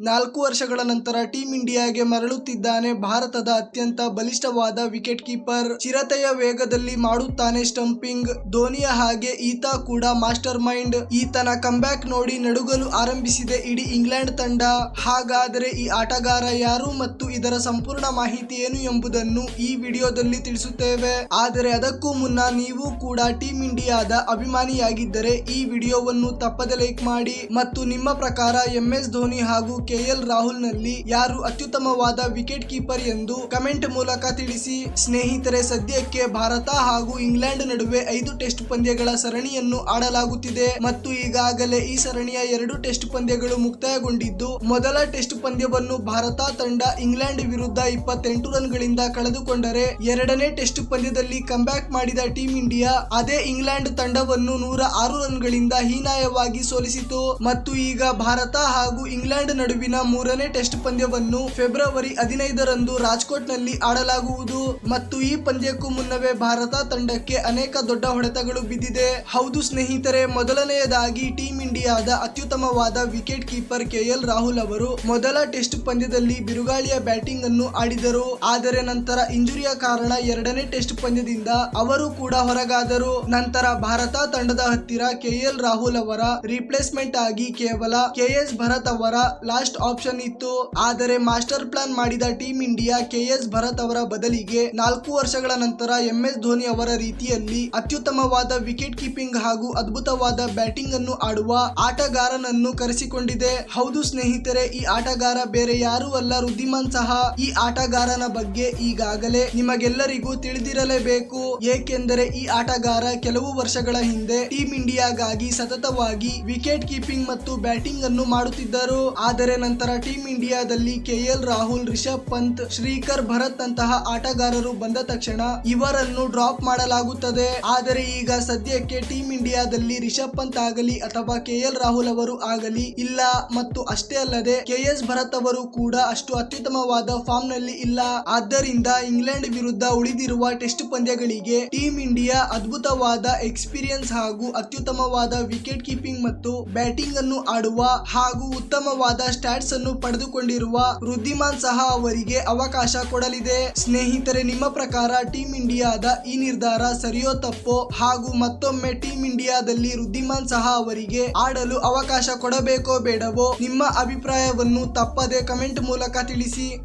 ನಾಲ್ಕು ವರ್ಷಗಳ ನಂತರ ಟೀಂ ಇಂಡಿಯಾಗೆ ಮರಳುತ್ತಿದ್ದಾನೆ. ಭಾರತದ ಅತ್ಯಂತ ಬಲಿಷ್ಠವಾದ ವಿಕೆಟ್ ಕೀಪರ್ ಚಿರತೆಯ ವೇಗದಲ್ಲಿ ಮಾಡುತ್ತಾನೆ ಸ್ಟಂಪಿಂಗ್. ಧೋನಿಯ ಹಾಗೆ ಈತ ಕೂಡ ಮಾಸ್ಟರ್ ಮೈಂಡ್. ಈತನ ಕಂಬ್ಯಾಕ್ ನೋಡಿ ನಡುಗಲು ಆರಂಭಿಸಿದೆ ಇಡೀ ಇಂಗ್ಲೆಂಡ್ ತಂಡ. ಹಾಗಾದರೆ ಈ ಆಟಗಾರ ಯಾರು ಮತ್ತು ಇದರ ಸಂಪೂರ್ಣ ಮಾಹಿತಿ ಏನು ಎಂಬುದನ್ನು ಈ ವಿಡಿಯೋದಲ್ಲಿ ತಿಳಿಸುತ್ತೇವೆ. ಆದರೆ ಅದಕ್ಕೂ ಮುನ್ನ ನೀವು ಕೂಡ ಟೀಂ ಇಂಡಿಯಾದ ಅಭಿಮಾನಿಯಾಗಿದ್ದರೆ ಈ ವಿಡಿಯೋವನ್ನು ತಪ್ಪದೆ ಲೈಕ್ ಮಾಡಿ ಮತ್ತು ನಿಮ್ಮ ಪ್ರಕಾರ ಎಂ ಎಸ್ ಧೋನಿ ಹಾಗೂ ಕೆಎಲ್ ರಾಹುಲ್ನಲ್ಲಿ ಯಾರು ಅತ್ಯುತ್ತಮವಾದ ವಿಕೆಟ್ ಕೀಪರ್ ಎಂದು ಕಮೆಂಟ್ ಮೂಲಕ ತಿಳಿಸಿ. ಸ್ನೇಹಿತರೆ, ಸದ್ಯಕ್ಕೆ ಭಾರತ ಹಾಗೂ ಇಂಗ್ಲೆಂಡ್ ನಡುವೆ ಐದು ಟೆಸ್ಟ್ ಪಂದ್ಯಗಳ ಸರಣಿಯನ್ನು ಆಡಲಾಗುತ್ತಿದೆ. ಮತ್ತು ಈಗಾಗಲೇ ಈ ಸರಣಿಯ ಎರಡು ಟೆಸ್ಟ್ ಪಂದ್ಯಗಳು ಮುಕ್ತಾಯಗೊಂಡಿದ್ದು, ಮೊದಲ ಟೆಸ್ಟ್ ಪಂದ್ಯವನ್ನು ಭಾರತ ತಂಡ ಇಂಗ್ಲೆಂಡ್ ವಿರುದ್ಧ ಇಪ್ಪತ್ತೆಂಟು ರನ್ಗಳಿಂದ ಕಳೆದುಕೊಂಡರೆ, ಎರಡನೇ ಟೆಸ್ಟ್ ಪಂದ್ಯದಲ್ಲಿ ಕಂಬ್ಯಾಕ್ ಮಾಡಿದ ಟೀಂ ಇಂಡಿಯಾ ಅದೇ ಇಂಗ್ಲೆಂಡ್ ತಂಡವನ್ನು ನೂರ ಆರು ರನ್ಗಳಿಂದ ಹೀನಾಯವಾಗಿ ಸೋಲಿಸಿತು. ಮತ್ತು ಈಗ ಭಾರತ ಹಾಗೂ ಇಂಗ್ಲೆಂಡ್ ನಡುವಿನ ಮೂರನೇ ಟೆಸ್ಟ್ ಪಂದ್ಯವನ್ನು ಫೆಬ್ರವರಿ ಹದಿನೈದರಂದು ರಾಜ್ಕೋಟ್ನಲ್ಲಿ ಆಡಲಾಗುವುದು. ಮತ್ತು ಈ ಪಂದ್ಯಕ್ಕೂ ಮುನ್ನವೇ ಭಾರತ ತಂಡಕ್ಕೆ ಅನೇಕ ದೊಡ್ಡ ಹೊಡೆತಗಳು ಬಿದ್ದಿದೆ. ಹೌದು ಸ್ನೇಹಿತರೆ, ಮೊದಲನೆಯದಾಗಿ ಟೀಂ ಇಂಡಿಯಾದ ಅತ್ಯುತ್ತಮವಾದ ವಿಕೆಟ್ ಕೀಪರ್ ಕೆಎಲ್ ರಾಹುಲ್ ಅವರು ಮೊದಲ ಟೆಸ್ಟ್ ಪಂದ್ಯದಲ್ಲಿ ಬಿರುಗಾಳಿಯ ಬ್ಯಾಟಿಂಗ್ ಅನ್ನು ಆಡಿದರು. ಆದರೆ ನಂತರ ಇಂಜುರಿಯ ಕಾರಣ ಎರಡನೇ ಟೆಸ್ಟ್ ಪಂದ್ಯದಿಂದ ಅವರು ಕೂಡ ಹೊರಗಾದರು. ನಂತರ ಭಾರತ ತಂಡದ ಹತ್ತಿರ ಕೆಎಲ್ ರಾಹುಲ್ ಅವರ ರಿಪ್ಲೇಸ್ಮೆಂಟ್ ಆಗಿ ಕೇವಲ ಕೆಎಸ್ ಭರತ್ ಅವರ ಲಾಸ್ಟ್ ಆಪ್ಷನ್ ಇತ್ತು. ಆದರೆ ಮಾಸ್ಟರ್ ಪ್ಲಾನ್ ಮಾಡಿದ team India K S Bharat ಅವರ ಬದಲಿಗೆ ನಾಲ್ಕು ವರ್ಷಗಳ ನಂತರ ಎಂ ಎಸ್ ಧೋನಿ ಅವರ ರೀತಿಯಲ್ಲಿ ಅತ್ಯುತ್ತಮವಾದ ವಿಕೆಟ್ ಕೀಪಿಂಗ್ ಹಾಗೂ ಅದ್ಭುತವಾದ ಬ್ಯಾಟಿಂಗ್ ಅನ್ನು ಆಡುವ ಆಟಗಾರನನ್ನು ಕರೆಸಿಕೊಂಡಿದೆ. ಹೌದು ಸ್ನೇಹಿತರೆ, ಈ ಆಟಗಾರ ಬೇರೆ ಯಾರೂ ಅಲ್ಲ. ರುದ್ದಿಮಾನ್ ಸಹ ಈ ಆಟಗಾರನ ಬಗ್ಗೆ ಈಗಾಗಲೇ ನಿಮಗೆಲ್ಲರಿಗೂ ತಿಳಿದಿರಲೇಬೇಕು. ಏಕೆಂದರೆ ಈ ಆಟಗಾರ ಕೆಲವು ವರ್ಷಗಳ ಹಿಂದೆ ಟೀಂ ಇಂಡಿಯಾಗಾಗಿ ಸತತವಾಗಿ ವಿಕೆಟ್ ಕೀಪಿಂಗ್ ಮತ್ತು ಬ್ಯಾಟಿಂಗ್ ಅನ್ನು ಮಾಡುತ್ತಿದ್ದರು. ಆದರೆ ನಂತರ ಟೀಂ ಇಂಡಿಯಾದಲ್ಲಿ ಕೆಎಲ್ ರಾಹುಲ್, ರಿಷಬ್ ಪಂತ್, ಶ್ರೀಕರ್ ಭರತ್ ನಂತಹ ಆಟಗಾರರು ಬಂದ ತಕ್ಷಣ ಇವರನ್ನು ಡ್ರಾಪ್ ಮಾಡಲಾಗುತ್ತದೆ. ಆದರೆ ಈಗ ಸದ್ಯಕ್ಕೆ ಟೀಂ ಇಂಡಿಯಾದಲ್ಲಿ ರಿಷಬ್ ಪಂತ್ ಆಗಲಿ ಅಥವಾ ಕೆಎಲ್ ರಾಹುಲ್ ಅವರು ಆಗಲಿ ಇಲ್ಲ. ಮತ್ತು ಅಷ್ಟೇ ಅಲ್ಲದೆ ಕೆಎಸ್ ಭರತ್ ಅವರು ಕೂಡ ಅಷ್ಟು ಅತ್ಯುತ್ತಮವಾದ ಫಾರ್ಮ್ನಲ್ಲಿ ಇಲ್ಲ. ಆದ್ದರಿಂದ ಇಂಗ್ಲೆಂಡ್ ವಿರುದ್ಧ ಉಳಿದಿರುವ ಟೆಸ್ಟ್ ಪಂದ್ಯಗಳಿಗೆ ಟೀಂ ಇಂಡಿಯಾ ಅದ್ಭುತವಾದ ಎಕ್ಸ್ಪೀರಿಯನ್ಸ್ ಹಾಗೂ ಅತ್ಯುತ್ತಮವಾದ ವಿಕೆಟ್ ಕೀಪಿಂಗ್ ಮತ್ತು ಬ್ಯಾಟಿಂಗ್ ಅನ್ನು ಆಡುವ ಹಾಗೂ ಉತ್ತಮವಾದ ಸ್ಟ್ಯಾಟ್ಸ್ ಅನ್ನು ಪಡೆದುಕೊಂಡಿರುವ ವೃದ್ಧಿಮಾನ್ ಸಹ ಅವರಿಗೆ ಅವಕಾಶ ಕೊಡಲಿದೆ. ಸ್ನೇಹಿತರೆ, ನಿಮ್ಮ ಪ್ರಕಾರ ಟೀಂ ಇಂಡಿಯಾದ ಈ ನಿರ್ಧಾರ ಸರಿಯೋ ತಪ್ಪೋ? ಹಾಗೂ ಮತ್ತೊಮ್ಮೆ ಟೀಂ ಇಂಡಿಯಾದಲ್ಲಿ ವೃದ್ಧಿಮಾನ್ ಸಹ ಅವರಿಗೆ ಆಡಲು ಅವಕಾಶ ಕೊಡಬೇಕೋ ಬೇಡವೋ? ನಿಮ್ಮ ಅಭಿಪ್ರಾಯವನ್ನು ತಪ್ಪದೆ ಕಮೆಂಟ್ ಮೂಲಕ ತಿಳಿಸಿ.